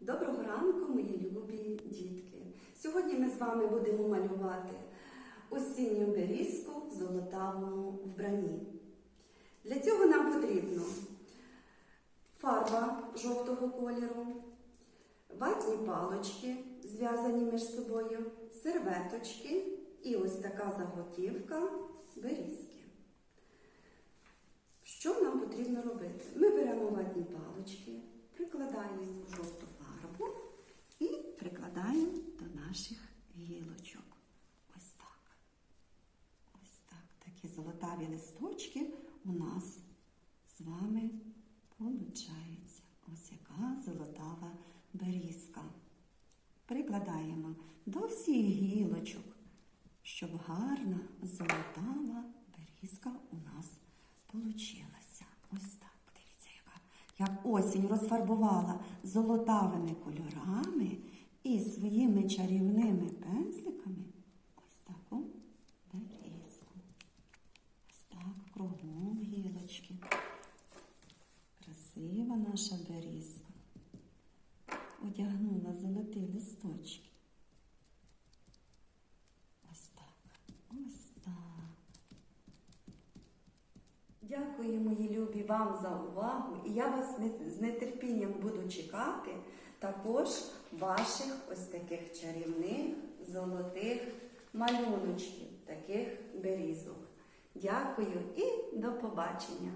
Доброго ранку, мої любі дітки! Сьогодні ми з вами будемо малювати осінню берізку в золотавому вбранні. Для цього нам потрібно фарба жовтого кольору, ватні палочки, зв'язані між собою, серветочки і ось така заготівка берізки. Що нам потрібно робити? Ми беремо ватні палочки, прикладаємо жовту фарбу і прикладаємо до наших гілочок. Ось так. Ось так. Такі золотаві листочки у нас з вами получаються. Ось яка золотава берізка. Прикладаємо до всіх гілочок, щоб гарна золотава берізка у нас получилася. Ось так. Дивіться, яка. Як осінь розфарбувала золотавими кольорами і своїми чарівними пензликами ось таку берізку. Ось так, кругом гілочки. Красива наша берізка. Одягнула золоті листочки. Ось так. Ось так. Дякую, мої любі, вам за увагу. І я вас з нетерпінням буду чекати також ваших ось таких чарівних золотих малюночків, таких берізок. Дякую і до побачення!